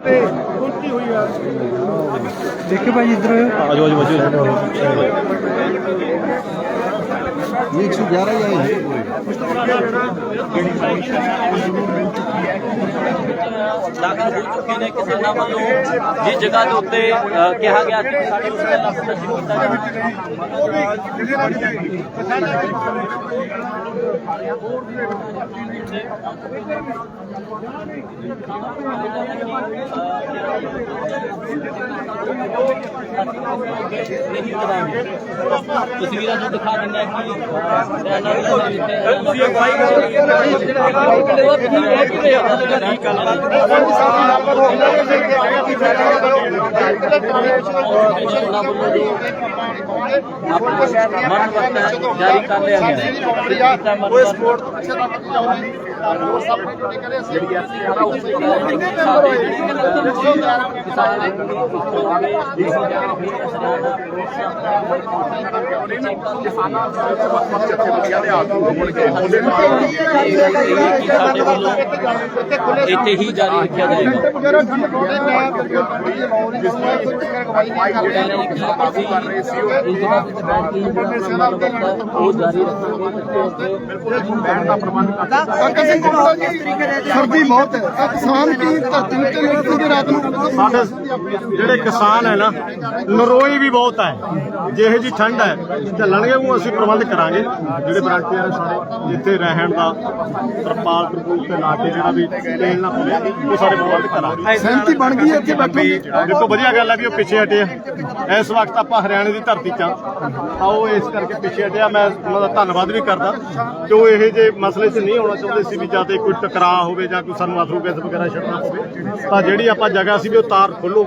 ਤੇ ਪਹੁੰਚੀ ਹੋਈ ਆ। ਦੇਖਿਓ ਭਾਈ ਇੱਧਰ। ਆਜੋ ਆਜੋ ਆਜੋ। ਇਹ 111 ਹੀ ਆਏ ਹੈ ਦਾਖਲ ਹੋ ਚੁੱਕੇ ਨੇ ਕਿਸਾਨਾਂ ਵੱਲੋਂ ਜਿਸ ਜਗ੍ਹਾ ਦੇ ਉੱਤੇ ਅ, ਕਿਹਾ ਗਿਆ ਕਿ ਸਾਡੇ ਉਸ ਦਾ ਪ੍ਰਦਰਸ਼ਨ ਕੀਤਾ ਜਾਵੇ ਨਹੀਂ ਕਰਾਂਗੇ ਤਸਵੀਰਾਂ ਨੂੰ ਦਿਖਾ ਦਿੰਦੇ ਹਾਂ ਕਿ ਬਿਆਨਾਂ ਵੀ ਲਗਾ ਦਿੱਤੇ ਤੁਸੀਂ ਅਗਵਾਈ ਉਹਨਾਂ ਵੱਲੋਂ ਜੋ ਆਪਣਾ ਮਨ ਵਰਤਾ ਜਾਰੀ ਕਰ ਲਿਆ ਗਿਆ ਕੀਤਾ ਮਨ ਵਰਤਾ ਸਾਡੇ ਵੱਲੋਂ ਇੱਥੇ ਹੀ ਜਾਰੀ ਰੱਖਿਆ ਜਾਏਗਾ ਉਹ ਜਾਰੀ ਸਰਦੀ ਬਹੁਤ ਹੈ। ਕਿਸਾਨ ਕੀ ਧਰਤੀ ਉੱਤੇ ਲੜਦੇ ਨੇ ਰਾਤ ਨੂੰ ਸਾਡੇ ਜਿਹੜੇ ਕਿਸਾਨ ਹੈ ਨਾ ਨਰੋਈ ਵੀ ਬਹੁਤ ਹੈ। ਜਿਹੇ ਜੀ ਠੰਡ ਹੈ ਚੱਲਣਗੇ ਉਹ ਅਸੀਂ ਪ੍ਰਬੰਧ ਕਰਾਂਗੇ। ਜਿਹੜੇ ਵਲੰਟੀਅਰ ਸਾਰੇ ਜਿੱਥੇ ਰਹਿਣ ਦਾ ਤਰਪਾਲ ਤਰਪੂਲ ਤੇ ਲਾ ਕੇ ਜਿਹੜਾ ਵੀ ਤੇਲ ਨਾ ਪਵੇ ਉਹ ਸਾਰੇ ਪ੍ਰਬੰਧ ਕਰਾਂਗੇ। ਸਹਿਮਤੀ ਬਣ ਗਈ ਹੈ ਇੱਥੇ ਬੈਠੋਗੇ ਦੇਖੋ ਵਧੀਆ ਗੱਲ ਹੈ ਵੀ ਉਹ ਪਿੱਛੇ ਹਟੇ ਆ। ਇਸ ਵਕਤ ਆਪਾਂ ਹਰਿਆਣੇ ਦੀ ਧਰਤੀ 'ਚ ਆ। ਤਾਂ ਉਹ ਇਸ ਕਰਕੇ ਪਿੱਛੇ ਹਟਿਆ ਮੈਂ ਉਹਨਾਂ ਦਾ ਧੰਨਵਾਦ ਵੀ ਕਰਦਾ ਕਿ ਉਹ ਇਹੋ ਜਿਹੇ ਮਸਲੇ 'ਚ ਨਹੀਂ ਆਉਣਾ ਚਾਹੁੰਦੇ ਸੀ। ਵੀ ਜਾਂ ਤੇ ਕੋਈ ਟਕਰਾਅ ਹੋਵੇ ਜਾਂ ਕੋਈ ਸਾਨੂੰ ਅਥਰੂ ਗੈਸ ਵਗੈਰਾ ਛੱਡਣਾ ਪਵੇ ਤਾਂ ਜਿਹੜੀ ਆਪਾਂ ਜਗ੍ਹਾ ਸੀ ਵੀ ਉਹ ਤਾਰ ਖੋਲੋ।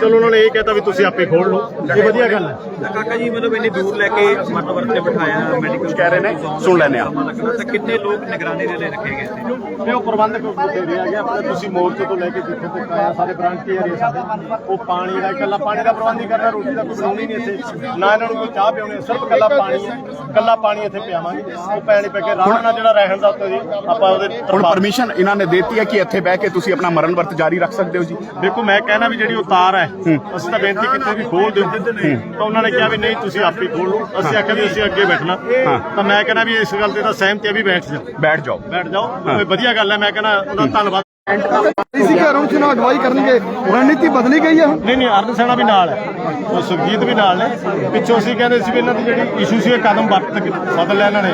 ਚਲੋ ਉਹਨਾਂ ਨੇ ਇਹ ਕਹਿਤਾ ਵੀ ਤੁਸੀਂ ਆਪੇ ਖੋਲ ਲਓ। ਇਹ ਵਧੀਆ ਗੱਲ ਹੈ। ਕਾਕਾ ਜੀ ਮਤਲਬ ਇੰਨੀ ਦੂਰ ਲੈ ਕੇ ਮਤਵਰ ਤੇ ਬਿਠਾਇਆ ਮੈਡੀਕਲ ਕਹਿ ਰਹੇ ਨੇ ਸੁਣ ਲੈਨੇ ਆ ਤਾਂ ਕਿੰਨੇ ਲੋਕ ਨਿਗਰਾਨੀ ਦੇ ਲਈ ਰੱਖੇ ਗਏ ਸੀ? ਤੇ ਉਹ ਪ੍ਰਬੰਧਕ ਬਥੇਰੇ ਆ ਗਿਆ ਆਪਣੇ ਤੁਸੀਂ ਮੋਰਚੇ ਤੋਂ ਲੈ ਕੇ ਜਿੱਥੇ ਤੱਕ ਆਇਆ ਸਾਰੇ ਵਲੰਟੀਅਰ ਹੀ ਸਾਡੇ। ਉਹ ਪਾਣੀ ਦਾ ਇਕੱਲਾ ਪਾਣੀ ਦਾ ਪ੍ਰਬੰਧ ਹੀ ਕਰਨਾ ਰੋਟੀ ਦਾ ਕੋਈ ਬਣਾਉਣੀ ਨਹੀਂ ਇੱਥੇ। ਨਾ ਇਹਨਾਂ ਨੂੰ ਕੋਈ ਚਾਹ ਪਿਉਣੀ ਸਿਰਫ ਇਕੱਲਾ ਪਾਣੀ ਹੈ। ਇਕੱਲਾ ਪਾਣੀ ਇੱਥੇ ਪਿਆਵਾਂਗੇ। ਉਹ ਪੈਣੀ ਪੈ ਕੇ ਆਰਾਮ ਨਾਲ ਜਿਹੜਾ ਰਹਿਣ ਦਾ ਉੱਤੇ ਜੀ ਆਪਾਂ ਉਹਦੇ ਹੁਣ ਪਰਮਿਸ਼ਨ ਇਹਨਾਂ ਨੇ ਦਿੱਤੀ ਹੈ ਕਿ ਇੱਥੇ ਬਹਿ ਕੇ ਤੁਸੀਂ ਆਪਣਾ ਮਰਨ ਵਰਤ ਜਾਰੀ ਰੱਖ ਸਕਦੇ ਹੋ ਜੀ। ਦੇਖੋ ਮੈਂ ਕਹਿਣਾ ਵੀ ਜਿਹੜੀ ਉਹ ਤਾਰ ਹੈ ਅਸੀਂ ਤਾਂ ਬੇਨਤੀ ਕੀਤੀ ਵੀ ਖੋਲ ਦਿਓ। ਤਾਂ ਉਹਨਾਂ ਨੇ ਕਿਹਾ ਵੀ ਨਹੀਂ ਤੁਸੀਂ ਆਪੇ ਖੋਲ ਲਓ। ਅਸੀਂ ਆਖਿਆ ਵੀ ਅਸੀਂ ਅੱਗੇ ਬੈਠਣਾ। ਤਾਂ ਮੈਂ ਕਹਿਣਾ ਵੀ ਇਸ ਗੱਲ ਤੇ ਤਾਂ ਸਹਿਮਤੀ ਹੈ ਵੀ ਬੈਠ ਜਾਓ। ਬੈਠ ਜਾਓ। ਬੈਠ ਜਾਓ। ਵਧੀਆ ਗੱਲ ਹੈ। ਮੈਂ ਕਹਿਣਾ ਉਹਦਾ ਧੰਨਵਾਦ ਇਸੇ ਘਰੋਂ ਚੁਣਾਵ ਅਗਵਾਈ ਕਰਨਗੇ? ਰਣਨੀਤੀ ਬਦਲੀ ਗਈ ਹੈ ਹੁਣ। ਨਹੀਂ ਨਹੀਂ ਅਰਨ ਸੈਨਾ ਵੀ ਨਾਲ ਹੈ। ਉਹ ਸੁਖਜੀਤ ਵੀ ਨਾਲ ਨੇ। ਪਿੱਛੋਂ ਅਸੀਂ ਕਹਿੰਦੇ ਸੀ ਵੀ ਇਹਨਾਂ ਦੀ ਜਿਹੜੀ ਇਸ਼ੂ ਸੀ ਇਹ ਕਦਮ ਵਰਤ ਕੇ ਬਦਲ ਲਿਆ ਇਹਨਾਂ ਨੇ।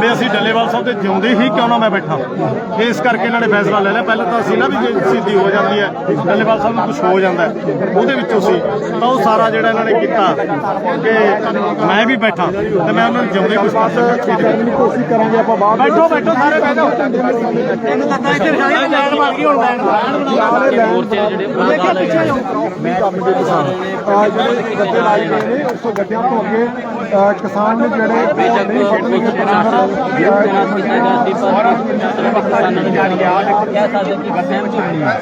ਵੀ ਅਸੀਂ ਡੱਲੇਵਾਲ ਸਾਹਿਬ ਤੇ ਜਿਉਂਦੇ ਹੀ ਕਿਉਂ ਨਾ ਮੈਂ ਬੈਠਾ ਇਸ ਕਰਕੇ ਇਹਨਾਂ ਨੇ ਫੈਸਲਾ ਲੈ ਲਿਆ। ਪਹਿਲਾਂ ਤਾਂ ਅਸੀਂ ਨਾ ਵੀ ਜੇ ਸਿੱਧੀ ਹੋ ਜਾਂਦੀ ਹੈ ਡੱਲੇਵਾਲ ਸਾਹਿਬ ਨੂੰ ਕੁਝ ਹੋ ਜਾਂਦਾ ਹੈ। ਉਹਦੇ ਵਿੱਚੋਂ ਸੀ। ਤਾਂ ਉਹ ਸਾਰਾ ਜਿਹੜਾ ਇਹਨਾਂ ਨੇ ਕੀਤਾ ਕਿ ਮੈਂ ਵੀ ਬੈਠਾ ਤੇ ਮੈਂ ਉਹਨਾਂ ਨੂੰ ਜਿਉਂਦੇ ਕੁਝ ਪਾਸ ਕੋਸ਼ਿਸ਼ ਕਰਾਂਗੇ ਆਪਾਂ ਬਾਹਰ ਬੈਠੋ ਬੈਠੋ ਸਾਰੇ ਜਾਓ। ਇਹਨੂੰ ਤਾਂ ਇੱਥੇ ਰਿਸ਼ਾਈ ਲੈਣ ਬਣ ਗਈ ਹੁਣ ਲੈਣ ਮੋਰਚੇ ਜਿਹੜੇ ਉਹਨਾਂ ਨਾਲ ਹੈਗੇ ਮੈਂ ਕੰਮ ਦੇ ਕਿਸਾਨ ਆ ਜਿਹੜੇ ਗੱਡੇ ਲਾਏ ਗਏ ਨੇ ਉਸ ਤੋਂ ਗੱਡਿਆਂ ਤੋਂ ਅੱਗੇ ਅਹ, ਕਿਸਾਨ ਨੇ ਜਿਹੜੇ ਬੇਸ਼ੱਕ ਕੁਝ ਰਾਸ਼ਟਰ ਜਿਹੜਾ ਕੀਤਾ ਗਿਆ ਸੀ ਪਰ ਮਤਲਬ ਕਿਸਾਨਾਂ ਨੂੰ ਕਹਿ ਸਕਦੇ ਕਿ ਸਹਿਮਤੀ ਹੋਣੀ ਹੈ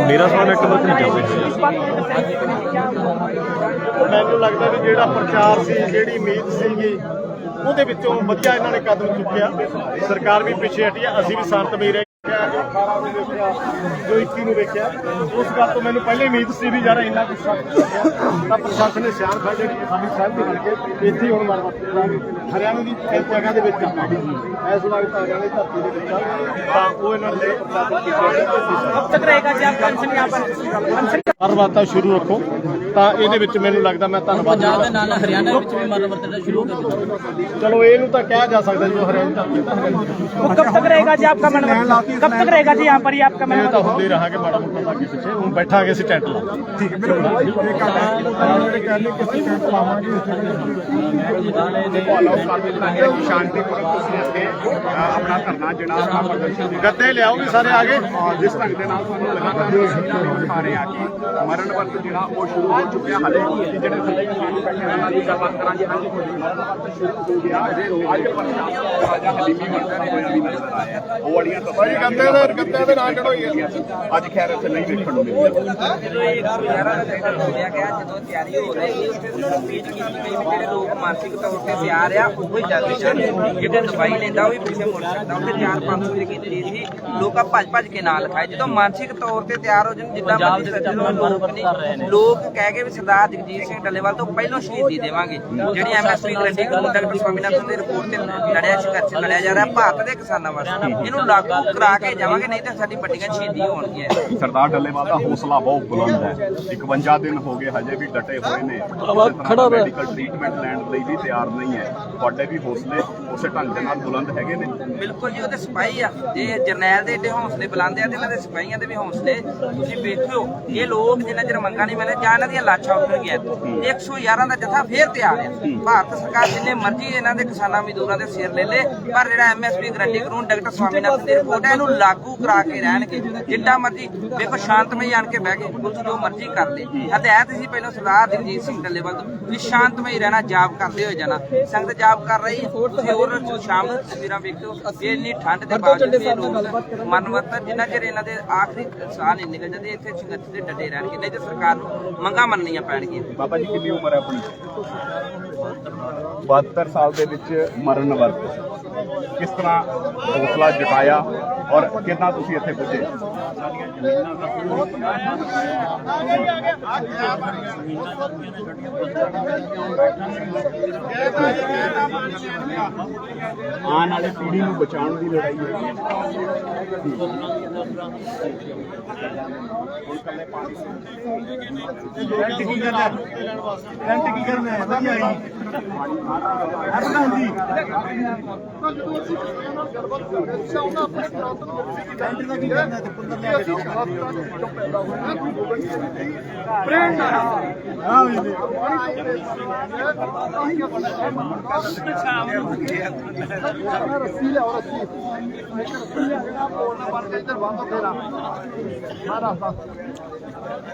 ਮੇਰਾ ਸਵਾਲ ਨੈਟਵਰਕ ਨਹੀਂ ਚੱਲ ਰਿਹਾ ਮੈਨੂੰ ਲੱਗਦਾ ਵੀ ਜਿਹੜਾ ਪ੍ਰਚਾਰ ਸੀ, ਜਿਹੜੀ ਉਮੀਦ ਸੀਗੀ, ਉਹਦੇ ਵਿੱਚੋਂ ਵਧੀਆ ਇਹਨਾਂ ਨੇ ਕਦਮ ਚੁੱਕਿਆ। ਸਰਕਾਰ ਵੀ ਪਿੱਛੇ ਹਟੀ ਆ, ਅਸੀਂ ਵੀ ਸੰਤਮੀ ਰਹੇ। ਜੋ 21 ਨੂੰ ਵੇਖਿਆ ਉਸ ਗੱਲ ਤੋਂ ਮੈਨੂੰ ਪਹਿਲੇ ਉਮੀਦ ਸੀ ਵੀ ਯਾਰ ਇੰਨਾ ਤਾਂ ਪ੍ਰਸ਼ਾਸਨ ਦੀ ਜਗ੍ਹਾ ਦੇ ਸ਼ੁਰੂ ਰੱਖੋ। ਤਾਂ ਇਹਦੇ ਵਿੱਚ ਮੈਨੂੰ ਲੱਗਦਾ ਮੈਂ ਧੰਨਵਾਦ ਪੰਜਾਬ ਦੇ ਨਾਲ ਹਰਿਆਣਾ ਵਿੱਚ ਵੀ ਮਰਨ ਵਰਤਣਾ ਸ਼ੁਰੂ ਹੋ ਗਿਆ। ਚਲੋ ਇਹਨੂੰ ਤਾਂ ਕਿਹਾ ਜਾ ਸਕਦਾ ਜੀ ਹਰਿਆਣਾ ਧਰਤੀ ਤਾਂ ਉਹ ਕਬ ਤੱਕ ਰਹੇਗਾ ਜੀ ਆਪਕਾ ਮਨ कब तक रहेगा जी यहाँ पर ही आपका मन ਇਹ ਤਾਂ ਹੁੰਦੇ ਹੀ ਰਹਾਂਗੇ ਮਾੜਾ ਮੋਟਾ ਤਾਂ ਅੱਗੇ ਪਿੱਛੇ ਹੁਣ ਬੈਠਾਂਗੇ ਅਸੀਂ ਟੈਂਟ ਲਾ ਠੀਕ ਹੈ ਸ਼ਾਂਤੀਪੂਰਵਕ ਤੁਸੀਂ ਅੱਗੇ ਆਪਣਾ ਧਰਨਾ ਜਿਹੜਾ ਪ੍ਰਦਰਸ਼ਨ ਗੱਦੇ ਲਿਆਓ ਵੀ ਸਾਰੇ ਆ ਗਏ ਜਿਸ ਢੰਗ ਦੇ ਨਾਲ ਤੁਹਾਨੂੰ ਲਗਾਤਾਰ ਦਿਖਾ ਰਹੇ ਆ ਕਿ ਮਰਨ ਵਰਤ ਜਿਹੜਾ ਉਹ ਸ਼ੁਰੂ ਹੋ ਚੁੱਕਿਆ ਹਲੇ ਕਿ ਜਿਹੜੇ ਥੱਲੇ ਕਿਸਾਨ ਬੈਠੇ ਨੇ ਉਹਨਾਂ ਦੀ ਗੱਲਬਾਤ ਕਰਾਂਗੇ ਹਾਂਜੀ ਮਰਨ ਵਰਤ ਸ਼ੁਰੂ ਹੋ ਗਿਆ ਅੱਜ ਪ੍ਰਸ਼ਾਸਨ ਰਾਜਾ ਹਲੀਮੀ ਮੰਦਰ ਹੋਇਆ ਵੀ ਨਜ਼ਰ ਆਇਆ ਉਹ ਵਾਲੀਆਂ ਤਸਵੀਰਾਂ ਗੱਤੇ ਦੇ ਗੱਤੇ ਦੇ ਨਾਲ ਚੜੋਈ ਅੱਜ ਖੈਰ ਇੱਥੇ ਨਹੀਂ ਦੇਖਣ ਨੂੰ ਮਿਲਿਆ। ਜਦੋਂ ਇਹ 111 ਦਾ ਟਰੈਕਟਰ ਹੋਇਆ ਗਿਆ ਜਦੋਂ ਤਿਆਰੀ ਹੋ ਰਹੀ ਸੀ ਉੱਥੇ ਸਪੀਚ ਕੀਤੀ ਗਈ ਵੀ ਜਿਹੜੇ ਲੋਕ ਮਾਨਸਿਕ ਤੌਰ ਤੇ ਤਿਆਰ ਆ ਉਹ ਹੀ ਜਾਂਦੇ ਸਨ ਜਿਹੜੇ ਦਵਾਈ ਲੈਂਦਾ ਉਹ ਵੀ ਪਿੱਛੇ ਮੁੜ ਸਕਦਾ ਉੱਥੇ ਚਾਰ ਪੰਜ ਸੌ ਕੀਤੀ ਗਈ ਸੀ ਲੋਕਾਂ ਭੱਜ ਭੱਜ ਕੇ ਨਾਲ ਲਿਖਾਏ ਜਦੋਂ ਮਾਨਸਿਕ ਤੌਰ ਤੇ ਤਿਆਰ ਹੋ ਜਾਣ ਜਿੱਦਾਂ ਮਰਜ਼ੀ ਸੱਜਣ ਨੂੰ ਲੋਕ ਕਹਿ ਕੇ ਵੀ ਸਰਦਾਰ ਜਗਜੀਤ ਸਿੰਘ ਡੱਲੇਵਾਲ ਤੋਂ ਪਹਿਲਾਂ ਸ਼ਹੀਦੀ ਦੇਵਾਂਗੇ। ਜਿਹੜੀ ਐਮਐਸਪੀ ਗਰੰਟੀ ਡਾਕਟਰ ਸਵਾਮੀਨਾਥਨ ਦੀ ਰਿਪੋਰਟ ਤੇ ਲੜਿਆ ਸੰਘਰਸ਼ ਲੜਿਆ ਜਾ ਰਿਹਾ ਭਾਰਤ ਦੇ ਕਿਸਾਨਾਂ ਵਾਸਤੇ। ਇਹਨੂੰ ਲਾਗੂ ਕਰਾ ਕੇ ਜਾਵਾਂਗੇ ਨਹੀਂ ਤਾਂ ਸਾਡੀ ਵੱਡੀਆਂ ਹੋਣਗੀਆਂ। ਸਰਦਾਰ ਡੱਲੇਵਾਲ ਦਾ ਹੌਸਲਾ ਬਹੁਤ ਬੁਲੰਦ ਹੈ। 51 ਦਿਨ ਹੋ ਗਏ ਹਜੇ ਵੀ ਡਟੇ ਹੋਏ ਨੇ। ਖੜਾ ਮੈਡੀਕਲ ਟ੍ਰੀਟਮੈਂਟ ਲੈਣ ਲਈ ਵੀ ਤਿਆਰ ਨਹੀਂ ਹੈ। ਤੁਹਾਡੇ ਵੀ ਹੌਸਲੇ ਉਸੇ ਢੰਗ ਦੇ ਨਾਲ ਬੁਲੰਦ ਹੈਗੇ ਨੇ। ਬਿਲਕੁਲ ਜੀ ਉਹਦੇ ਸਿਪਾਹੀ ਆ। ਜੇ ਜਰਨੈਲ ਦੇ ਏਡੇ ਹੌਸਲੇ ਬੁਲੰਦ ਆ ਤੇ ਇਹਨਾਂ ਦੇ ਸਿਪਾਹੀਆਂ ਦੇ ਵੀ ਹੌਸਲੇ। ਤੁਸੀਂ ਵੇਖਿਓ ਇਹ ਲੋਕ ਜਿੰਨਾ ਚਿਰ ਮੰਗਾਂ ਨਹੀਂ ਮਿਲੇ ਜਾਂ ਇਹਨਾਂ ਦੀਆਂ ਲਾਸ਼ਾਂ ਉੱਠਣਗੀਆਂ। 111 ਦਾ ਜਥਾ ਫੇਰ ਤਿਆਰ ਆ। ਭਾਰਤ ਸਰਕਾਰ ਜਿੰਨੇ ਮਰਜ਼ੀ ਇਹਨਾਂ ਦੇ ਕਿਸਾਨਾਂ ਮਜ਼ਦੂਰਾਂ ਦੇ ਸਿਰ ਲੈ ਲੇ ਪਰ ਜਿਹੜਾ ਐਮਐਸਪੀ ਗਰੰਟੀ ਕਾਨੂੰਨ ਡਾਕਟਰ ਸਵਾਮੀਨਾਥਨ ਦੀ ਰਿਪੋਰਟ ਹੈ ਇਹਨੂੰ ਲਾਗੂ ਕਰਾ ਕੇ ਰਹਿਣਗੇ। ਜਿੱਡਾ ਮਰਜ਼ੀ ਵੇਖੋ ਸ਼ਾਂਤਮਈ ਆਣ ਕੇ ਬਹਿ ਗਏ। ਪੁਲਿਸ ਜੋ ਮਰਜ਼ੀ ਕਰ ਲੇ। ਹਦਾਇਤ ਸੀ ਪਹਿਲਾਂ ਸਰਦਾਰ ਜਗਜੀਤ ਸਿੰਘ ਡੱਲੇਵਾਲ ਤੋਂ ਵੀ ਸ਼ਾਂਤਮਈ ਰਹਿਣਾ ਜਾਬ ਕਰਦੇ ਹੋਏ ਜਾਣਾ। ਸੰਗਤ ਜਾਬ ਕਰ ਰਹੀ, ਤੁਸੀਂ ਹੋਰ ਸ਼ਾਮ ਤਸਵੀਰਾਂ ਵੇਖੋ। ਇਹ ਇੰਨੀ ਠੰਡ ਦੇ ਬਾਵਜੂਦ ਇਹ ਲੋਕ ਮਨਵਤ ਜਿੰਨਾ ਚਿਰ ਇਹਨਾਂ ਦੇ ਆਖਰੀ ਸਾਹ ਨਹੀਂ ਨਿਕਲ ਜਾਂਦੇ, ਇੱਥੇ ਸੰਗਤ ਦੇ ਡਟੇ ਰਹਿਣਗੇ। ਨਹੀਂ ਤੇ ਸਰਕਾਰ ਨੂੰ ਮੰਗਾਂ ਮੰਨਣੀਆਂ ਪੈਣਗੀਆਂ। ਬਾਬਾ ਜੀ, ਕਿੰਨੀ ਉਮਰ ਹੈ ਆਪਣੀ? 72 ਸਾਲ ਦੇ ਵਿੱਚ ਮਰਨ ਵਰਤ। ਕਿਸ ਤਰ੍ਹਾਂ ਹੌਸਲਾ ਜਟਾਇਆ ਔਰ ਕਿੰਨਾ ਤੁਸੀਂ ਇੱਥੇ ਪੁੱਜੇ? ਆਉਣ ਵਾਲੀ ਪੀੜ੍ਹੀ ਨੂੰ ਬਚਾਉਣ ਦੀ ਲੜਾਈ ਹੈ। ਰੈਂਟ ਕੀ ਕਰਨਾ? ਰੈਂਟ ਕੀ ਕਰਨਾ ਹੈ? ਵਧੀਆ ਜੀ। ਹੈ ਪ੍ਰਧਾਨ ਜੀ ਰੈਂਟ ਦਾ ਕੀ ਕਰਨਾ ਹੈ? ਤੇ ਪੁੱਤਰ ਲਿਆ ਕੇ ਪ੍ਰੇਮ ਹਾਂ ਜੀ। ਰੱਸੀ ਲਿਆਓ, ਰੱਸੀ। ਰੱਸੀ ਲਿਆ ਕੇ ਨਾ ਬੋਲਣਾ ਬੰਦ ਇੱਧਰ ਬੰਦ ਫੇਰਾ ਮਾਰਾ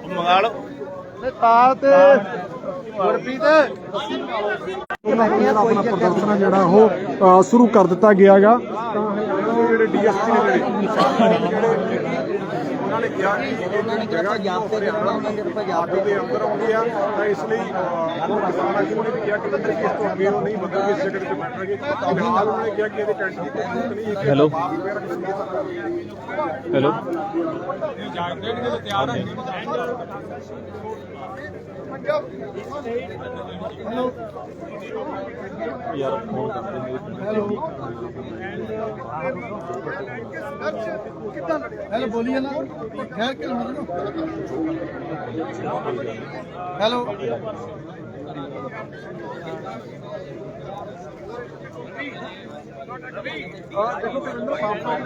ਮੰਗਾ ਲਓ ਤੇ ਤਾਲ ਤੇ ਗੁਰਪ੍ਰੀਤ। ਜਿਹੜਾ ਆਪਣਾ ਪ੍ਰਦਰਸ਼ਨ ਹੈ ਜਿਹੜਾ ਉਹ ਅ, ਸ਼ੁਰੂ ਕਰ ਦਿੱਤਾ ਗਿਆਗਾ। ਤਾਂ ਜਿਹੜੇ ਡੀਐਸਪੀ ਨੇ ਜਿਹੜੇ ਨੇ ਕਿਹਾ ਕਿ ਇਹ ਜਗ੍ਹਾ ਪੰਜਾਬ ਤੇ ਜਾਣਾ ਉਹਨਾਂ ਦੇ ਪੰਜਾਬ ਦੇ ਅੰਦਰ ਆਉਂਦੀ ਆ ਤਾਂ ਇਸ ਲਈ ਅ, ਉਹ ਕਿਸਾਨ ਆਗੂ ਨੇ ਵੀ ਕਿਹਾ ਕਿ ਤਰੀਕੇ ਇਸ ਤੋਂ ਅੱਗੇ ਉਹ ਨਹੀਂ ਬਦਲਗੇ ਇਸ ਜਗ੍ਹਾ ਤੇ ਬੈਠਣਗੇ ਫਿਲਹਾਲ ਉਹਨਾਂ ਨੇ ਕਿਹਾ ਕਿ ਇਹਦੇ ਟੈਂਟ ਦੀ ਕੋਈ ਜ਼ਰੂਰਤ ਨਹੀਂ ਹੈ ਹੈਲੋ ਹੈਲੋ ਯਾਰ ਫੋਨ ਕਰਦੇ ਨੇ ਹੈਲੋ ਬੋਲੀਏ ਨਾ ਖੈਰ ਕਿ ਹੈਲੋ ਆ ਦੇਖੋ ਕਰਿੰਦਰ ਸਾਫ਼ ਸਾਫ਼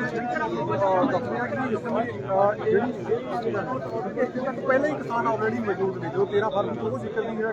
ਦੱਸਿਆ ਕਿ ਇਸ ਸਮੇਂ ਜਿਹੜੀ ਇਹ ਹੀ ਕਿਸਾਨ ਆਲਰੇਡੀ ਮੌਜੂਦ ਨੇ ਜੋ 13 ਫਰਵਰੀ ਤੋਂ ਜ਼ਿਕਰ ਨਹੀਂ ਜਿਹੜਾ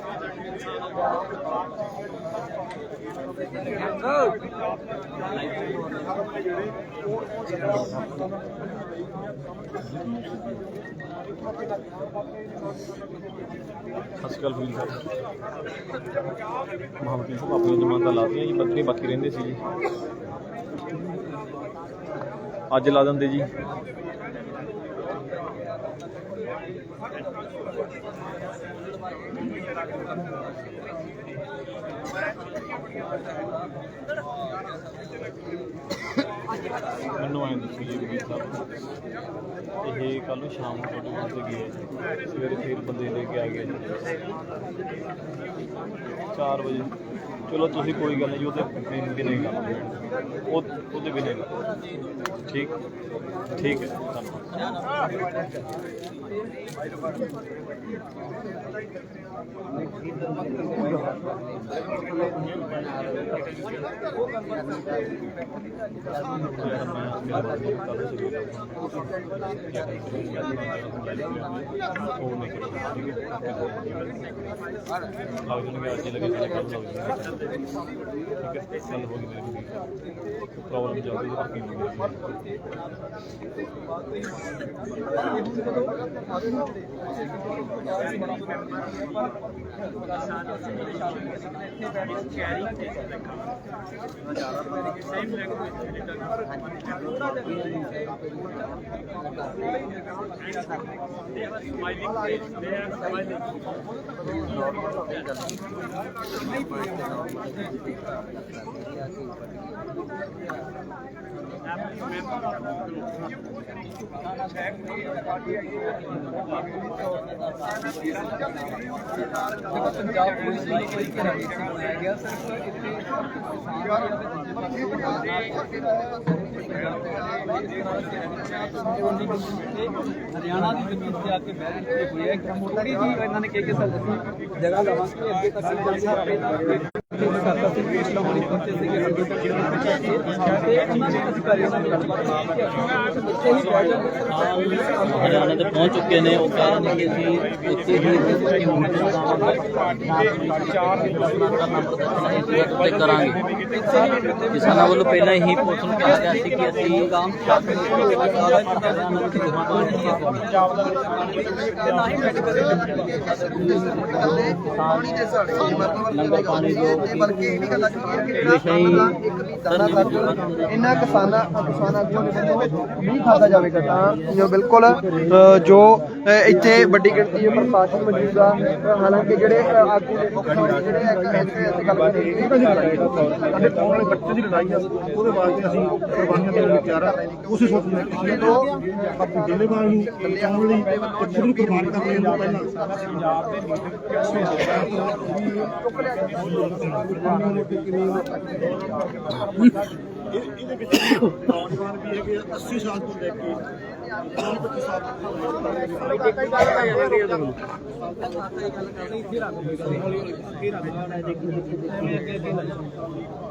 ਸਤਿ ਸ਼੍ਰੀ ਅਕਾਲ ਵੀਰ ਸਾਹਿਬ ਮਹਾਵਕੀਲ ਸਾਹਿਬ ਆਪਣੀਆਂ ਜ਼ਮਾਨਤਾਂ ਲਾਤੀਆਂ ਜੀ ਬੱਕਰੀ ਬਾਕੀ ਰਹਿੰਦੇ ਸੀ ਜੀ ਅੱਜ ਲਾ ਦਿੰਦੇ ਜੀ ਮੈਨੂੰ ਐਂ ਦੱਸੋ ਜੀ ਵੀਰ ਸਾਹਿਬ ਇਹ ਕੱਲ ਨੂੰ ਸ਼ਾਮ ਨੂੰ ਤੁਹਾਡੇ ਵਾਸਤੇ ਗਿਆ ਜੀ। ਸਵੇਰੇ ਫੇਰ ਬੰਦੇ ਲੈ ਕੇ ਆ ਗਏ ਜੀ। 4 ਵਜੇ। ਚਲੋ ਤੁਸੀਂ ਕੋਈ ਗੱਲ ਨਹੀਂ ਉਹਦੇ ਉਹ ਬਿਨੇ ਗੱਲ ਉਹ, ਉਹਦੇ ਬਿਨੇ ਗੱਲ ਠੀਕ? ਠੀਕ ਹੈ। ਧੰਨਵਾਦ। ਯਾਰ ਮੈਂ ਮੇਰਾ ਕੱਲ ਸਵੇਰੇ ਉਹ ਨਹੀਂ ਕਰਨਾ ਠੀਕ ਹੈ ਲੱਗ ਜਾਣਗੇ ਅੱਜ ਲੱਗੇ ਕੱਲ ਲੱਗ ਜਾਣਗੇ ਠੀਕ ਹੈ ਹੋ ਹਰਿਆਣਾ ਦੀ ਜ਼ਮੀਨ ਤੇ ਆ ਕੇ ਬਹਿ ਕੇ ਹੋਈ ਹੈ। ਕਿ ਮੋਟਰੀ ਜੀ ਇਹਨਾਂ ਨੇ ਕਿਹਾ ਕਿ ਸਰ ਅਸੀਂ ਜਗ੍ਹਾ ਲਵਾਂਗੇ ਅੱਗੇ ਤੱਕ ਜਲਸਾ ਰਹੇ ਕਰਤਾ ਸੀ ਪਹੁੰਚੇ ਸੀ ਕਿ ਅੱਗੇ ਤੱਕ ਜਿਹੜਾ ਪਹੁੰਚਿਆ ਸੀ। ਤੇ ਉਹਨਾਂ ਨੇ ਅਧਿਕਾਰੀਆਂ ਨਾਲ ਗੱਲਬਾਤ ਕੀਤੀ ਕਿ ਇੱਥੇ ਹੀ ਬਹਿ ਜਾਓ ਹਰਿਆਣਾ ਤੇ ਪਹੁੰਚ ਚੁੱਕੇ ਨੇ। ਉਹ ਕਹਿ ਰਹੇ ਨੇ ਕਿ ਅਸੀਂ ਉੱਥੇ ਹੀ ਇੱਥੇ ਹੋਣੇ ਤੇ ਕਰਾਂਗੇ। ਕਿਸਾਨਾਂ ਵੱਲੋਂ ਪਹਿਲਾਂ ਹੀ ਪੁਲਿਸ ਨੂੰ ਕਿਹਾ ਗਿਆ ਸੀ ਕਿ ਪਾਣੀ ਦੇ ਸਾਡੇ ਲੰਗਰ ਪਾਣੀ ਜੋ ਬਲਕਿ ਇਹ ਵੀ ਗੱਲ ਅੱਜ ਕਿ ਜਿਹੜਾ ਅਗਲਾ ਇੱਕ ਵੀ ਦਾਣਾ ਤੱਕ ਇਹਨਾਂ ਕਿਸਾਨਾਂ ਕਿਸਾਨਾਂ ਆਗੂਆਂ ਦੇ ਵੱਲੋਂ ਨਹੀਂ ਖਾਦਾ ਜਾਵੇਗਾ ਤਾਂ ਜੋ ਬਿਲਕੁਲ ਜੋ ਇੱਥੇ ਵੱਡੀ ਗਿਣਤੀ ਵਿੱਚ ਪ੍ਰਸ਼ਾਸਨ ਮੌਜੂਦ ਆ। ਹਾਲਾਂਕਿ ਜਿਹੜੇ ਆਗੂ ਨੇ ਜਿਹੜੇ ਇੱਥੇ ਗੱਲ ਕਰ ਰਹੇ ਨੇ ਬੱਚੇ ਦੀ ਲੜਾਈ ਆ। ਉਹਦੇ ਵਾਸਤੇ ਅਸੀਂ ਕੁਰਬਾਨੀਆਂ ਦੇਣ ਲਈ ਉਸੇ ਸੋਚ ਨਾਲ ਕਿਸੇ ਤੋਂ ਆਪਣੀ ਜ਼ਿਲ੍ਹੇਵਾਲ ਨੂੰ ਬਚਾਉਣ ਲਈ ਤੇ ਖੁਦ ਨੂੰ ਕੁਰਬਾਨ ਕਰਨ ਲਈ ਪਹਿਲਾਂ ਪੰਜਾਬ ਦੇ ਇਹਦੇ ਵਿੱਚ ਨੌਜਵਾਨ ਵੀ ਹੈਗੇ 80 ਸਾਲ ਤੋਂ ਲੈ ਕੇ। 25 ਸਾਲ ਕੇਜਰੀਵਾਲ ਨੇ ਪਹਿਲਾਂ ਐਲਾਨ ਕੀਤਾ ਹੋਇਆ ਸੀ ਕਿ ਡੱਲੇਵਾਲ ਦੀ ਸਹਾਇਤਾ ਤੋਂ ਪਹਿਲਾਂ ਮੈਂ ਮਰਦਾਂ ਦੀ ਬੈਠੂਗਾ ਸਾਥ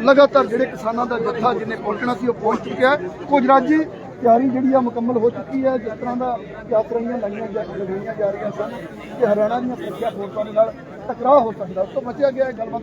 ਲਗਾਤਾਰ ਜਿਹੜੇ ਕਿਸਾਨਾਂ ਦਾ ਜੱਥਾ ਜਿਹਨੇ ਪਹੁੰਚਣਾ ਸੀ, ਉਹ ਪਹੁੰਚ ਚੁੱਕਿਆ ਹੈ। ਕੁਝ ਰਾਜੀ ਤਿਆਰੀ ਜਿਹੜੀ ਆ, ਮੁਕੰਮਲ ਹੋ ਚੁੱਕੀ ਹੈ। ਜਿਸ ਤਰ੍ਹਾਂ ਦਾ ਯਾਤਰੀਆਂ ਲਾਈਆਂ ਜਾ ਲਗਾਈਆਂ ਜਾ ਰਹੀਆਂ ਸਨ ਕਿ ਹਰਿਆਣਾ ਦੀਆਂ ਸੁਰੱਖਿਆ ਫੋਰਸਾਂ ਦੇ ਨਾਲ ਟਕਰਾਅ ਹੋ ਸਕਦਾ। ਉਸ ਤੋਂ ਬਚਿਆ ਗਿਆ ਗੱਲਬਾਤ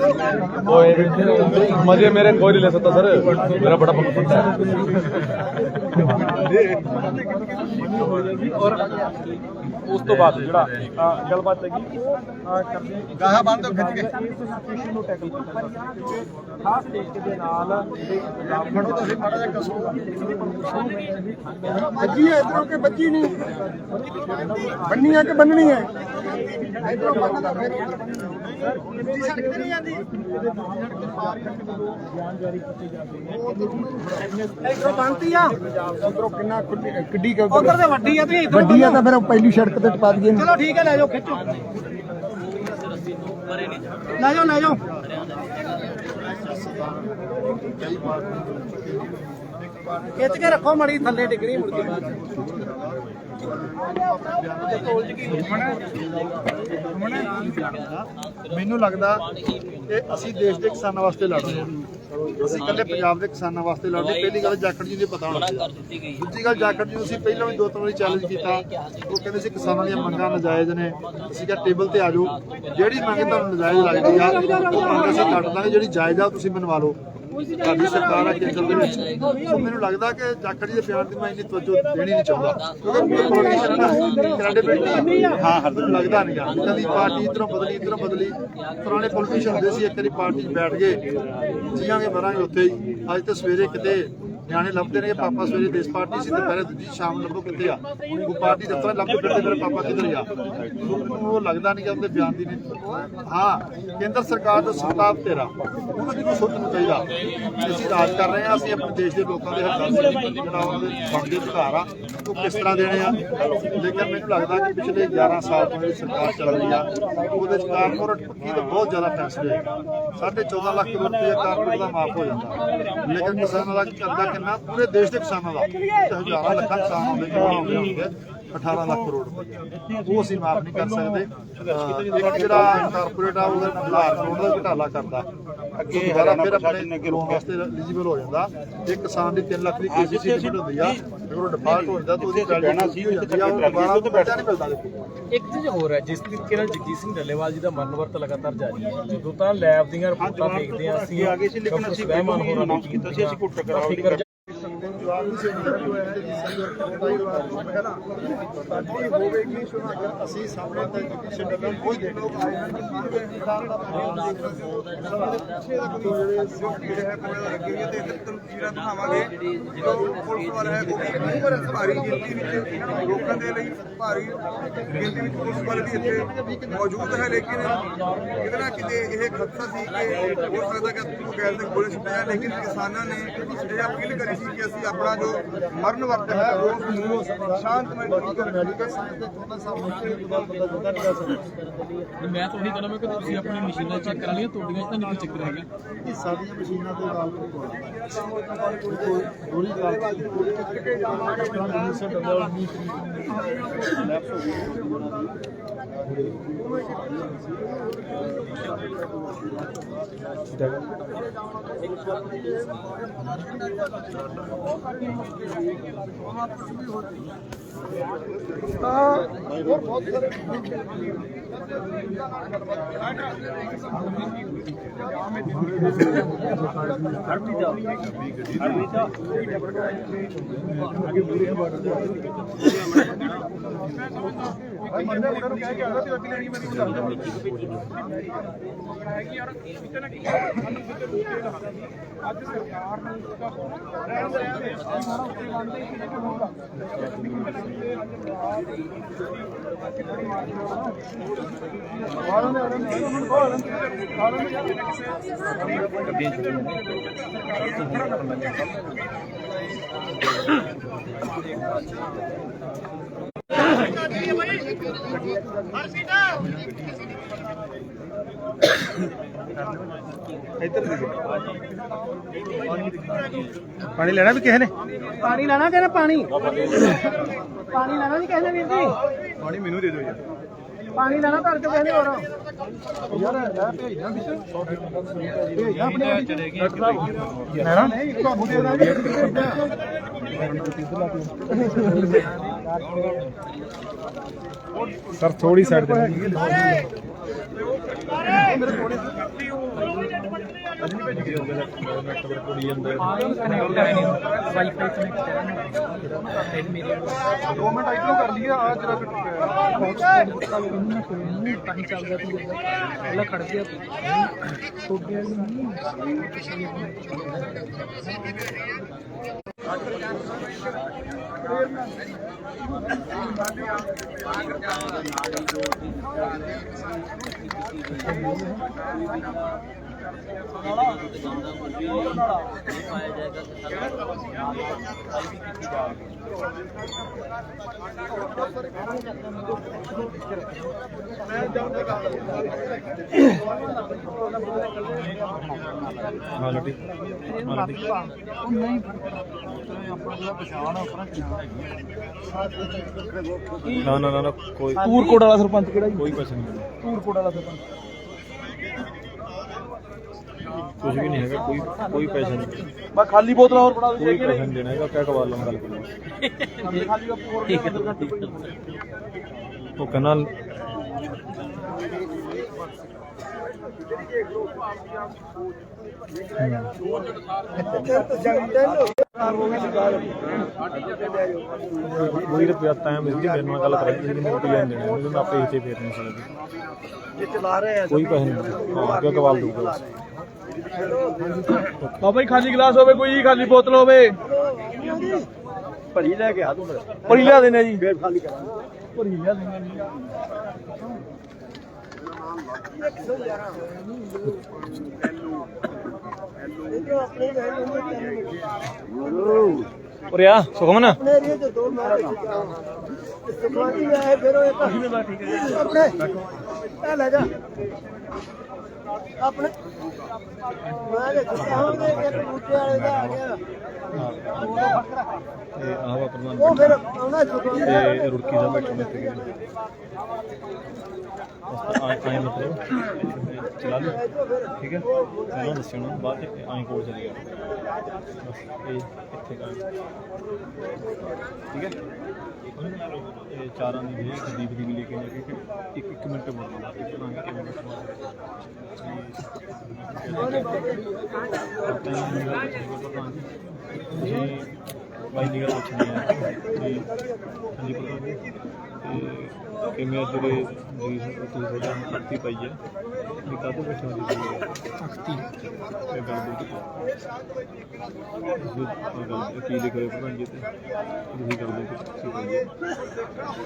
मजे मेरे कोई नहीं ले सकता सर मेरा बड़ा पसंद है ਉਸ ਤੋਂ ਬਾਅਦ ਜਿਹੜਾ ਅ, ਗੱਲਬਾਤ ਹੈਗੀ ਅ, ਕਰਦੇ ਹਾਂ ਗਾਹਾਂ ਬੰਦ ਖਿੱਚ ਕੇ ਸਿਚੁਏਸ਼ਨ ਨੂੰ ਟੈਕਲ ਕਰਨਾ ਖਾਸ ਤਰੀਕੇ ਦੇ ਨਾਲ ਫੜੋ ਤੁਸੀਂ ਮਾੜਾ ਜਿਹਾ ਕਸੋ ਬੱਜੀ ਹੈ ਇਧਰੋਂ ਕਿ ਬੱਜੀ ਨਹੀਂ ਬੰਨੀ ਹੈ ਕਿ ਬੰਨਣੀ ਹੈ ਇਧਰੋਂ ਬੰਨਦਾ ਫਿਰ ਦੂਜੀ ਸੜਕ ਤੇ ਨਹੀਂ ਜਾਂਦੀ ਬਿਆਨ ਜਾਰੀ ਕੀਤੇ ਜਾਂਦੇ? ਇਧਰੋਂ ਬੰਨਤੀ ਆ। ਉਧਰੋਂ ਕਿੰਨਾ ਕਿੱਡੀ ਕੁ ਉਧਰ? ਤੇ ਵੱਡੀ ਆ ਤੇ ਇੱਧਰ ਵੱਡੀ ਆ ਤਾਂ ਫਿਰ ਪਹਿਲੀ ਸੜਕ ਤੇ ਟਪਾ ਦਈਏ। ਚਲੋ ਠੀਕ ਹੈ ਲੈ ਜਾਓ ਖਿੱਚੋ। ਲੈ ਜਾਓ ਲੈ ਜਾਓ। ਖਿੱਚ ਕੇ ਰੱਖੋ ਮੜੀ ਥੱਲੇ ਡਿੱਗਣੀ ਮੁੜ ਕੇ ਬਾਅਦ ਮੈਨੂੰ ਲੱਗਦਾ ਕਿ ਅਸੀਂ ਦੇਸ਼ ਦੇ ਕਿਸਾਨਾਂ ਵਾਸਤੇ ਲੜ ਰਹੇ ਹਾਂ। ਅਸੀਂ ਇਕੱਲੇ ਪੰਜਾਬ ਦੇ ਕਿਸਾਨਾਂ ਵਾਸਤੇ ਲੜ ਰਹੇ ਪਹਿਲੀ ਗੱਲ ਜਾਖੜ ਜੀ ਨੇ ਪਤਾ ਹੋਣਾ ਦੂਜੀ ਗੱਲ ਜਾਖੜ ਜੀ ਨੂੰ ਅਸੀਂ ਪਹਿਲਾਂ ਵੀ ਦੋ ਤਿੰਨ ਵਾਰੀ ਚੈਲੰਜ ਕੀਤਾ। ਉਹ ਕਹਿੰਦੇ ਸੀ ਕਿਸਾਨਾਂ ਦੀਆਂ ਮੰਗਾਂ ਨਜਾਇਜ਼ ਨੇ। ਅਸੀਂ ਕਿਹਾ ਟੇਬਲ ਤੇ ਆ ਜਾਓ। ਜਿਹੜੀ ਮੰਗ ਤੁਹਾਨੂੰ ਨਜਾਇਜ਼ ਲੱਗਦੀ ਆ, ਉਹ ਮੰਗ ਅਸੀਂ ਕੱਟ ਦਾਂਗੇ। ਜਿਹੜੀ ਜਾਇਜ਼ ਆ ਤੁਸੀਂ ਮਨਵਾ ਲਓ। ਸਾਡੀ ਸਰਕਾਰ ਕੇਂਦਰ ਦੇ ਵਿੱਚ ਸੋ ਮੈਨੂੰ ਲੱਗਦਾ ਕਿ ਜਾਖੜ ਦੇ ਬਿਆਨ ਦੀ ਮੈਂ ਇੰਨੀ ਤਵੱਜੋ ਦੇਣੀ ਨਹੀਂ ਚਾਹੁੰਦਾ। ਕਿਉਂਕਿ ਹਾਂ ਹਰ ਲੱਗਦਾ ਨਹੀਂ ਗਾ ਕਦੀ ਪਾਰਟੀ ਇਧਰੋਂ ਬਦਲੀ ਇਧਰੋਂ ਬਦਲੀ। ਪੁਰਾਣੇ ਪੋਲੀਟੀਸ਼ੀਅਨ ਹੁੰਦੇ ਸੀ ਇੱਕ ਵਾਰੀ ਪਾਰਟੀ 'ਚ ਬੈਠ ਗਏ। ਜੀਆਂਗੇ ਮਰਾਂਗੇ ਉੱਥੇ ਹੀ। ਅੱਜ ਤੇ ਸਵੇਰੇ ਕਿਤੇ ਨਿਆਣੇ ਲੱਭਦੇ ਨੇ, ਪਾਪਾ ਸਵੇਰੇ ਦੇਸ਼ ਪਾਰਟੀ ਸੀ ਤੇ ਦੂਜੀ ਸ਼ਾਮ ਨੂੰ ਲੱਭੋ ਕਿੱਥੇ ਆ? ਉਹ ਪਾਰਟੀ ਦਫ਼ਤਰ ਲੱਭਦੇ ਫਿਰਦੇ ਮੇਰੇ ਪਾਪਾ ਕਿੱਧਰ ਗਿਆ ਉਹ ਲੱਗਦਾ ਨਹੀਂ ਕਿ ਉਹਦੇ ਬਿਆਨ ਦੀ ਨਹੀਂ ਹਾਂ, ਕੇਂਦਰ ਸਰਕਾਰ ਦਾ ਸਤਾਪ ਤੇਰਾ। ਉਹਨੂੰ ਵੀ ਸੋਚਣਾ ਚਾਹੀਦਾ। ਅਸੀਂ ਰਾਜ ਕਰ ਰਹੇ ਹਾਂ, ਅਸੀਂ ਆਪਣੇ ਦੇਸ਼ ਦੇ ਲੋਕਾਂ ਦੇ ਹੱਕਾਂ ਦੇ ਜਿਹੜਾ ਉਹਨਾਂ ਦੇ ਬਣਦੇ ਅਧਿਕਾਰ ਆ। ਉਹ ਕਿਸ ਤਰ੍ਹਾਂ ਦੇਣੇ ਆ? ਲੇਕਿਨ ਮੈਨੂੰ ਲੱਗਦਾ ਕਿ ਪਿਛਲੇ 11 ਸਾਲ ਤੋਂ ਜਿਹੜੀ ਸਰਕਾਰ ਚੱਲ ਰਹੀ ਆ। ਉਹਦੇ ਚ ਕਾਰਪੋਰੇਟ ਪੱਖੀ ਤੇ ਬਹੁਤ ਜ਼ਿਆਦਾ ਫੈਸਲੇ ਹੋਏ ਸਾਢੇ 14 ਲੱਖ ਕਰੋੜ ਰੁਪਏ ਕਾਰਪੋਰੇਟ ਦਾ ਮਾਫ ਹੋ ਜਾਂਦਾ। ਲੇਕਿਨ ਕਿਸਾਨਾਂ ਦਾ ਕਰਦਾ ਪੂਰੇ ਦੇਸ਼ ਦੇ ਕਿਸਾਨਾਂ ਦਾ ਹਜ਼ਾਰਾਂ ਲੱਖਾਂ ਕਿਸਾਨ ਹੁੰਦੇ ਜਿਹੜੇ ਆਉਂਦੇ ਹੋਣਗੇ 18 ਲੱਖ ਕਰੋੜ ਰੁਪਏ। ਉਹ ਅਸੀਂ ਮਾਫ ਨਹੀਂ ਕਰ ਸਕਦੇ। ਇੱਕ ਜਿਹੜਾ ਕਾਰਪੋਰੇਟ ਆ ਉਹਦਾ ਹਜ਼ਾਰ ਕਰੋੜ ਦਾ ਘਟਾਲਾ ਕਰਦਾ। ਅੱਗੇ ਦੁਬਾਰਾ ਫਿਰ ਆਪਣੇ ਲੋਨ ਵਾਸਤੇ ਐਲੀਜੀਬਲ ਹੋ ਜਾਂਦਾ। ਜੇ ਕਿਸਾਨ ਦੀ 3 ਲੱਖ ਦੀ ਕੇਸੀਸੀ ਲਿਮਿਟ ਹੁੰਦੀ ਆ ਅਗਰ ਉਹ ਡਿਫਾਲਟ ਹੋ ਜਾਂਦਾ ਤਾਂ ਉਹਦੀ ਪੈਣਾ ਸੀ ਹੋ ਜਾਂਦੀ ਆ ਉਹ ਦੁਬਾਰਾ ਬੱਚਾ ਨਹੀਂ ਮਿਲਦਾ ਇੱਕ ਚੀਜ਼ ਹੋਰ ਹੈ ਜਿਸ ਤਰੀਕੇ ਨਾਲ ਜਗਜੀਤ ਸਿੰਘ ਡੱਲੇਵਾਲ ਜੀ ਦਾ ਮਰਨ ਵਰਤ ਲਗਾਤਾਰ ਜਾਰੀ ਹੈ। ਜਦੋਂ ਤਾਂ ਲੈਬ ਦੀਆਂ ਰਿਪੋਰਟਾਂ ਦੇਖਦੇ ਆ ਅਸੀਂ ਸੀ ਲੇਕਿਨ ਅਸੀਂ ਸਹਿਮਾਨ ਹੋਰਾਂ ਨੇ ਕੀਤਾ ਸੀ ਅਸੀਂ ਕੁੱਟ ਟਕਰਾਅ ਅਸੀਂ ਸਾਹਮਣੇ ਤੇ ਕਿਸੇ ਦਾ ਕੋਈ ਦੇ ਲੋਕ ਆਏ ਹਨ ਕਿਸਾਨ ਦਾ ਪਿੱਛੇ ਦਾ ਕੋਈ ਜਿਹੜੇ ਜਿਹੜੇ ਹੈ ਕੋਈ ਲੱਗੀ ਹੋਈ ਤੇ ਇੱਧਰ ਤਸਵੀਰਾਂ ਦਿਖਾਵਾਂਗੇ ਜੋ ਪੁਲਿਸ ਵਾਲਾ ਹੈ ਉਹ ਵੀ ਭਾਰੀ ਗਿਣਤੀ ਵਿੱਚ ਲੋਕਾਂ ਦੇ ਲਈ ਭਾਰੀ ਗਿਣਤੀ ਵਿੱਚ ਪੁਲਿਸ ਵਾਲੇ ਵੀ ਇੱਥੇ ਮੌਜੂਦ ਹੈ ਲੇਕਿਨ ਕਿਤੇ ਨਾ ਕਿਤੇ ਇਹ ਖਤਰਾ ਸੀ ਕਿ ਹੋ ਸਕਦਾ ਕਿ ਉਹ ਗੈਰ ਦੇ ਗੋਲੇ ਛੁੱਟਿਆ ਲੇਕਿਨ ਕਿਸਾਨਾਂ ਨੇ ਇਹ ਅਪੀਲ ਕਰੀ ਸੀ ਕਿ ਅਸੀਂ ਆਪਣਾ ਜੋ ਮਰਨ ਵਰਤ ਹੈ ਉਸ ਨੂੰ ਸ਼ਾਂਤਮਈ ਤਰੀਕੇ ਨਾਲ ਮੈਡੀਕਲ ਸਾਇੰਸ ਦੇ ਥੋੜਾ ਸਾ ਮੁਸ਼ਕਿਲ ਦੁਬਾਰਾ ਪਤਾ ਜਿੱਦਾਂ ਨਹੀਂ ਜਾ ਸਕਦਾ ਮੈਂ ਤਾਂ ਉਹੀ ਕਹਿੰਦਾ ਮੈਂ ਕਿ ਤੁਸੀਂ ਆਪਣੀ ਮਸ਼ੀਨਾਂ ਚੈੱਕ ਕਰਾ ਲਈਆਂ ਤੁਹਾਡੀਆਂ 'ਚ ਤਾਂ ਨਹੀਂ ਕੋਈ ਚੱਕਰ ਹੈਗਾ ਇਹ ਸਾਡੀਆਂ ਮਸ਼ੀਨਾਂ ਤੇ ਗੱਲ ਕੋਈ ਕੋਈ ਥੋੜੀ ਗੱਲ ਇਸ ਤਰ੍ਹਾਂ ਨਹੀਂ ਸੇ ਡਬਲ ਨਹੀਂ ਲੈਪਸ ਹੋ ਗਈ ਹੋਰ ਬਹੁਤ ਸਾਰੇ ਭਾਈ ਮੰਨੇ ਮੁੰਡੇ ਨੂੰ ਕਿਹਾ ਕਿ ਆਗਾ ਤੇ ਅੱਗੇ ਲੈਣੀ ਮੈਨੂੰ ਦੱਸ ਦਿਓ ਅੱਜ ਸਰਕਾਰ ਨੂੰ ਇਸਦਾ ਰਹਿਣ ਦੇ ਅਸੀਂ ਮਾਰਾ ਉੱਤੇ ਮੰਨਦੇ ਕਿ ਜਿਹੜੇ ਹੋਊਗਾ ਪਾਣੀ ਲੈਣਾ ਵੀ ਕਿਸੇ ਨੇ? ਪਾਣੀ ਲੈਣਾ ਕਿਹਨੇ ਪਾਣੀ। ਪਾਣੀ ਲੈਣਾ ਜੀ ਕਿਸੇ ਨੇ ਵੀਰ ਜੀ। ਪਾਣੀ ਮੈਨੂੰ ਦੇ ਦਿਓ ਯਾਰ। ਪਾਣੀ ਲੈਣਾ ਤੁਹਾਡੇ ਤੋਂ ਕਿਸੇ ਨੇ ਹੋਰ ਯਾਰ ਲੈ ਭੇਜਣਾ ਵਿੱਚ ਭੇਜਣਾ ਆਪਣੇ ਆਪ ਚਲੇ ਗਏ ਲੈਣਾ ਨਹੀਂ ਤੁਹਾਨੂੰ ਦੇ ਦਾਂਗੇ ਸਰ ਥੋੜੀ ਸਾਈਡ ਤੇ ਮੇਰੇ ਕੋਲ ਅੱਜ ਨਹੀਂ ਭੇਜ ਗਏ ਉਹਦੇ ਨੈਟ ਵਰਕ ਕੋਲ ਜਾਂਦਾ ਵਾਈਫਾਈ ਕਨੈਕਟ ਕਰਨਾ ਫਿਰ ਮੇਰੇ ਦੋ ਮਿੰਟ ਇਧਰੋਂ ਕਰ ਲਈਏ ਆ ਜਰਾ ਤਾਂ ਹੀ ਚੱਲਦਾ ਤੂੰ ਪਹਿਲਾਂ ਖੜ ਗਿਆ ਟੋਟਿਆ ਪਾਇਆ ਮਾਲਟੀ ਮਾਲਟੀ ਨਾ ਨਾ ਨਾ ਨਾ ਕੋਈ ਪੂਰਕੋਟ ਵਾਲਾ ਸਰਪੰਚ ਕਿਹੜਾ ਜੀ ਕੋਈ ਪੈਸਾ ਨਹੀਂ ਦੇਣਾ। ਪੂਰਕੋਟ ਵਾਲਾ ਸਰਪੰਚ ਕੁਝ ਵੀ ਨਹੀਂ ਹੈਗਾ ਕੋਈ ਕੋਈ ਪੈਸਾ ਨਹੀਂ ਬਸ ਖਾਲੀ ਬੋਤਲਾਂ ਹੋਰ ਬਣਾ ਕੋਈ ਪੈਸਾ ਨਹੀਂ ਦੇਣਾ ਹੈਗਾ ਕਹਿ ਕਵਾਲ ਨਾਲ ਗੱਲ ਕਰਨੀ ਉਹ ਕਹਿੰਦਾ ਕੋਈ ਰੁਪਿਆ ਟਾਈਮ ਇਸ ਦੀ ਮੇਰੇ ਨਾਲ ਗੱਲ ਕਰਾਈ ਸੀ ਮੈਨੂੰ ਰੁਪਿਆ ਨਹੀਂ ਦੇਣਾ ਮੈਨੂੰ ਆਪੇ ਇੱਥੇ ਫੇਰ ਨਹੀਂ ਸਕਦਾ ਇਹ ਚਲਾ ਰਹੇ ਆ ਕੋਈ ਪੈਸਾ ਨਹੀਂ ਦੇਣਾ ਹਾਂ ਅੱਗੇ ਕਵਾਲ ਦੂਗਾ ਬਸ ਬਾਬਾ ਜੀ ਖਾਲੀ ਗਲਾਸ ਹੋਵੇ ਕੋਈ ਜੀ ਖਾਲੀ ਬੋਤਲ ਹੋਵੇ। ਭਰੀ ਲੈ ਕੇ ਆ ਤੂੰ ਭਰੀ ਲਿਆ ਦੇਣੇ ਜੀ। ਫੇਰ ਖਾਲੀ ਕਰਾਂ ਭਰੀ ਲਿਆ ਦੇਣੇ ਜੀ। ਉਰੇ ਆ ਸੁਖਮਨ। ਆਪਣੇ ਇਹ ਲੈ ਜਾ। ਆਪਣੇ ਮੈਂ ਦੇ ਚਾਹਾਂਗੇ ਇੱਕ ਬੂਟੇ ਵਾਲੇ ਦਾ ਆ ਗਿਆ। ਤੇ ਆਹ ਵਾ ਪ੍ਰਧਾਨ ਉਹ ਫਿਰ ਆਉਣਾ ਚੁੱਕੋ ਤੇ ਰੁੜਕੀ ਦਾ ਬੈਠਣ ਦੇ ਤੇ ਆਏ ਆਏ ਮਤਲਬ ਚਲਾ ਲਓ। ਠੀਕ ਹੈ? ਪਹਿਲਾਂ ਦੱਸਿਓ ਨਾ ਬਾਅਦ ਚ ਆਏ ਕੋਲ ਚਲੇ ਗਿਆ। ਬਸ ਇਹ ਇੱਥੇ ਕਰ। ਠੀਕ ਹੈ? ਇਹ ਚਾਰਾਂ ਦੀ ਜਿਹੜੀ ਖਦੀਪ ਦੀ ਲੈ ਕੇ ਆਏ ਕਿ ਇੱਕ ਇੱਕ ਮਿੰਟ ਬੋਲਣਾ ਇੱਕ ਨਾ ਇੱਕ ਮਿੰਟ ਜੀ ਬਾਈ ਨਿਗਰ ਪੁੱਛਣੀ ਹੈ ਜੀ ਹਾਂਜੀ ਪ੍ਰਧਾਨ ਜੀ ਤੇ ਕਿਵੇਂ ਜਿਹੜੇ ਜੀ ਤੁਸੀਂ ਤੁਹਾਡਾ ਭਰਤੀ ਪਾਈ ਹੈ ਵੀ ਕਾਹਤੋਂ ਬੈਠੇ ਹੋ? ਜੀ ਭਰਤੀ ਇਹ ਗੱਲ ਬੋਲ ਇਹ ਗੱਲ ਕੀ ਰਹੇ ਹੋ ਪ੍ਰਧਾਨ ਜੀ ਤੇ ਤੁਸੀਂ ਕਰਦੇ ਕਿ ਤੁਸੀਂ ਪਾਈ ਹੈ।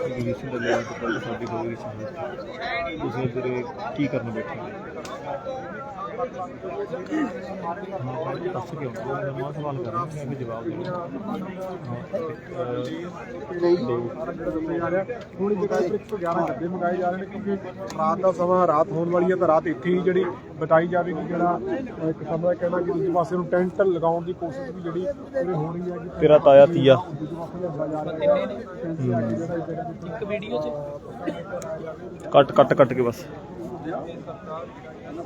ਇੰਗਲਿਸ਼ ਦਾ ਲੈਵਲ ਤੇ ਪਹਿਲਾਂ ਸਾਡੀ ਹੋ ਗਈ ਸੀ ਤੁਸੀਂ ਜਿਹੜੇ ਕੀ ਕਰਨ ਬੈਠੇ ਹੋ? ਦੱਸ ਕੇ ਆਉਂਦਾ ਮੈਂ ਨਵਾਂ ਸਵਾਲ ਕਰ ਰਿਹਾ ਮੈਂ ਜਵਾਬ ਦੇਣਾ ਹੁਣ ਜਗ੍ਹਾ ਤੇ 111 ਡੱਬੇ ਮੰਗਾਏ ਜਾ ਰਹੇ ਨੇ ਕਿਉਂਕਿ ਰਾਤ ਦਾ ਸਮਾਂ ਰਾਤ ਹੋਣ ਵਾਲੀ ਹੈ ਤਾਂ ਰਾਤ ਇੱਥੇ ਹੀ ਜਿਹੜੀ ਬਤਾਈ ਜਾਵੇਗੀ ਜਿਹੜਾ ਇੱਕ ਸਮਾਂ ਕਹਿਣਾ ਕਿ ਦੂਜੇ ਪਾਸੇ ਨੂੰ ਟੈਂਟ ਲਗਾਉਣ ਦੀ ਕੋਸ਼ਿਸ਼ ਵੀ ਜਿਹੜੀ ਪੂਰੀ ਹੋ ਰਹੀ ਹੈ ਤੇਰਾ ਤਾਇਆ ਤੀਆ। ਇੱਕ ਵੀਡੀਓ 'ਚ? ਕੱਟ ਕੱਟ ਕੱਟ ਕੇ ਬਸ।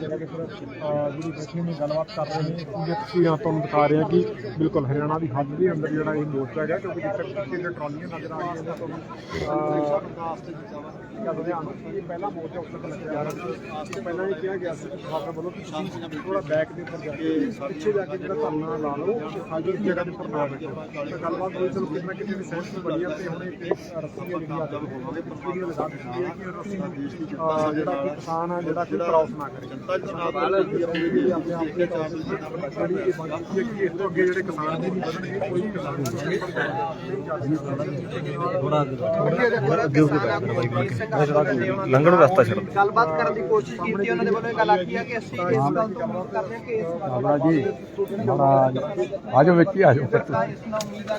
ਜਿਹੜੇ ਬੈਠੇ ਨੇ ਗੱਲਬਾਤ ਕਰ ਰਹੇ ਨੇ ਇਹ ਤਸਵੀਰਾਂ ਤੁਹਾਨੂੰ ਦਿਖਾ ਰਹੇ ਹਾਂ ਕਿ ਬਿਲਕੁਲ ਹਰਿਆਣਾ ਦੀ ਹੱਦ ਦੇ ਅੰਦਰ ਜਿਹੜਾ ਇਹ ਮੋਰਚਾ ਹੈਗਾ ਕਿਉਂਕਿ ਜਿੱਥੇ ਕਿਤੇ ਟਰਾਲੀਆਂ ਨਜ਼ਰ ਆ ਰਹੀਆਂ ਨੇ ਤੁਹਾਨੂੰ ਇਹ ਪਹਿਲਾ ਮੋਰਚਾ ਉੱਥੇ ਤੱਕ ਲੱਗਿਆ ਰਿਹਾ ਸੀ ਪਹਿਲਾਂ ਇਹ ਕਿਹਾ ਗਿਆ ਸੀ ਸਰਕਾਰ ਵੱਲੋਂ ਕਿ ਤੁਸੀਂ ਥੋੜਾ ਬੈਕ ਦੇ ਉੱਪਰ ਜਾ ਕੇ ਪਿੱਛੇ ਜਾ ਕੇ ਜਿਹੜਾ ਧਰਨਾ ਲਾ ਲਓ ਤੇ ਜਗ੍ਹਾ ਦੇ ਉੱਪਰ ਨਾ ਬੈਠੋ ਤਾਂ ਗੱਲਬਾਤ ਹੋਈ ਚਲੋ ਕਿੰਨਾ ਕਿਤੇ ਦੀ ਸਹਿਮਤੀ ਬਣੀ ਆ ਤੇ ਹੁਣ ਇਹ ਤੇ ਰੱਸੀ ਹੈ ਜਿਹੜੀ ਅੱਜ ਹੋਵਾਂਗੇ ਪ੍ਰਕਿਰਿਆ ਲਗਾ ਦਿੱਤੀ ਹੈ ਕਿ ਰੱਸੀ ਅਹ, ਜਿਹੜਾ ਕਿ ਕਿਸਾਨ ਹੈ ਜਿਹੜਾ ਕਿ ਕ੍ਰਾਸ ਨਾ ਕਰੇ। ਜਿਹੜੀ ਆਪਣੇ ਆਪ ਦੇ ਤੌਰ ਤੇ ਜਿਹੜੀ ਇਹ ਮੰਗ ਕੀਤੀ ਹੈ ਕਿ ਇਸ ਤੋਂ ਅੱਗੇ ਜਿਹੜੇ ਕਿਸਾਨ ਨੇ ਨਹੀਂ ਵਧਣਗੇ ਕੋਈ ਕਿਸਾਨ ਨਹੀਂ ਥੋੜਾ ਅੱਗੇ ਹੋ ਕੇ ਬੈਠਣਾ ਬਾਈ ਬਣ ਕੇ ਮੈਂ ਜਿਹੜਾ ਲੰਘਣ ਦਾ ਰਸਤਾ ਛੱਡ ਦੇ ਗੱਲਬਾਤ ਕਰਨ ਦੀ ਕੋਸ਼ਿਸ਼ ਕੀਤੀ ਉਹਨਾਂ ਦੇ ਵੱਲੋਂ ਇਹ ਗੱਲ ਆਖੀ ਆ ਕਿ ਅਸੀਂ ਇਸ ਗੱਲ ਤੋਂ ਮੁਕਤ ਕਰਦੇ ਹਾਂ ਕਿ ਇਸ ਬਾਬਾ ਜੀ ਆਜੋ ਵਿੱਚ ਹੀ ਆਜੋ ਇਸ ਨਾਲ ਉਮੀਦ ਆ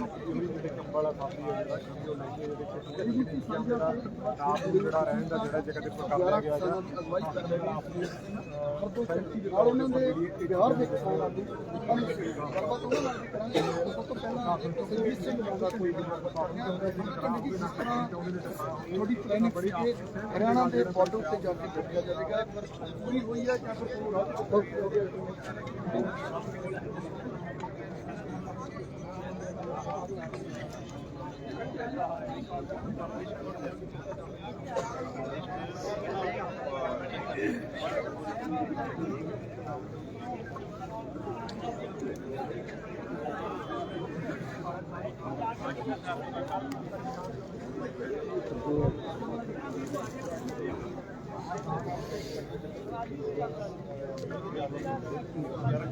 ਕੰਬਾਲਾ ਸਾਥੀ ਹੈ ਜਿਹੜਾ ਉਹ ਲੈ ਕੇ ਇਹਦੇ ਵਿੱਚ ਜਿਹੜਾ ਰਾਤ ਨੂੰ ਜਿਹੜਾ ਰਹਿਣ ਦਾ ਜਿਹੜਾ ਜਗ੍ਹਾ ਤੇ ਕਰ ਲਿਆ ਗਿਆ ਹੈ ਅਗਵਾਈ ਕਰਦੇ ਨੇ ਆਪਣੀ ਸੈਂਟੀ ਦੇ ਉਹਨਾਂ ਦੇ ਬਿਹਾਰ ਦੇ ਕਿਸਾਨ ਆਦੂ ਗੱਲਬਾਤ ਉਹਨਾਂ ਨਾਲ ਵੀ ਕਰਾਂਗੇ ਸਭ ਤੋਂ ਪਹਿਲਾਂ ਸਰਵਿਸ ਸਿੰਘ ਦਾ ਕੋਈ ਵੀ ਗੱਲਬਾਤ ਨਹੀਂ ਹੁੰਦਾ ਜਿਸ ਤਰ੍ਹਾਂ ਕਿ ਜਿਸ ਤਰ੍ਹਾਂ ਥੋੜੀ ਪਲੈਨਿੰਗ ਬੜੀ ਕਿ ਹਰਿਆਣਾ ਦੇ ਬਾਰਡਰ ਉੱਤੇ ਜਾ ਕੇ ਕੱਢਿਆ ਜਾਵੇਗਾ ਪੂਰੀ ਹੋਈ ਹੈ ਜਾਂ ਫਿਰ ਪੂਰਾ Gracias.